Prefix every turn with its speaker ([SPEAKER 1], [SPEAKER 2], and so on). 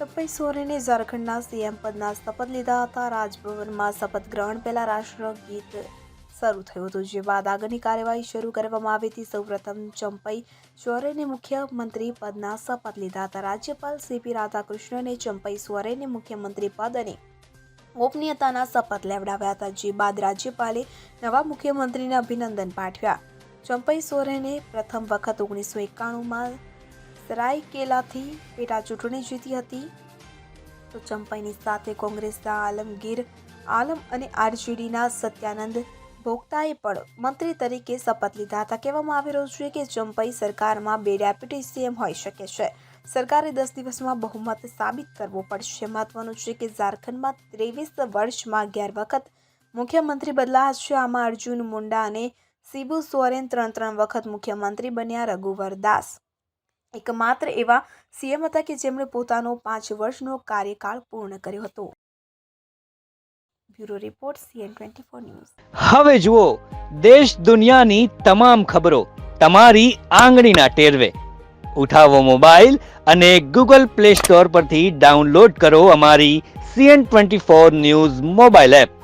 [SPEAKER 1] ચંપઈ સોરેને ઝારખંડના સીએમ પદના શપથ લીધા હતા. રાજભવનમાં શપથ ગ્રહણ પહેલા રાષ્ટ્રગીત શરૂ થયું હતું, જે બાદ આગળની કાર્યવાહી શરૂ કરવામાં આવી હતી. સૌપ્રથમ ચંપઈ સોરેને મુખ્યમંત્રી પદના શપથ લીધા હતા. રાજ્યપાલ સીપી રાધાકૃષ્ણને ચંપઈ સોરેને મુખ્યમંત્રી પદ અને ગોપનીયતાના શપથ લેવડાવ્યા હતા, જે બાદ રાજ્યપાલે નવા મુખ્યમંત્રીને અભિનંદન પાઠવ્યા. ચંપઈ સોરેને પ્રથમ વખત ઓગણીસો એકાણુંમાં સરાયકેલાથી પેટા ચૂંટણી જીતી હતી. તો ચંપાઈની સાથે કોંગ્રેસના આલમગીર, આલમ અને આરજેડીના સત્યાનંદ ભોગતાએ પણ મંત્રી તરીકે શપથ લીધા હતા. કહેવામાં આવી રહ્યું છે કે ચંપાઈ સરકારમાં બે ડેપ્યુટી સીએમ હોઈ શકે છે. સરકારે દસ દિવસમાં બહુમત સાબિત કરવો પડશે. મહત્વનું છે કે ઝારખંડમાં ત્રેવીસ વર્ષમાં અગિયાર વખત મુખ્યમંત્રી બદલાયા છે આમાં અર્જુન મુંડા અને શિબુ સોરેન ત્રણ ત્રણ વખત મુખ્યમંત્રી બન્યા રઘુવર દાસ. એકમાત્ર એવા સીએમ હતા કે જેમણે પોતાનો પાંચ વર્ષનો કાર્યકાળ પૂર્ણ કર્યો હતો. Bureau report, CN twenty four news.
[SPEAKER 2] હવે જુઓ, દેશ દુનિયાની તમામ ખબરો તમારી આંગળીના ટેરવે. ઉઠાવો મોબાઈલ અને ગૂગલ પ્લે સ્ટોર પરથી ડાઉનલોડ કરો અમારી CN twenty four news mobile app.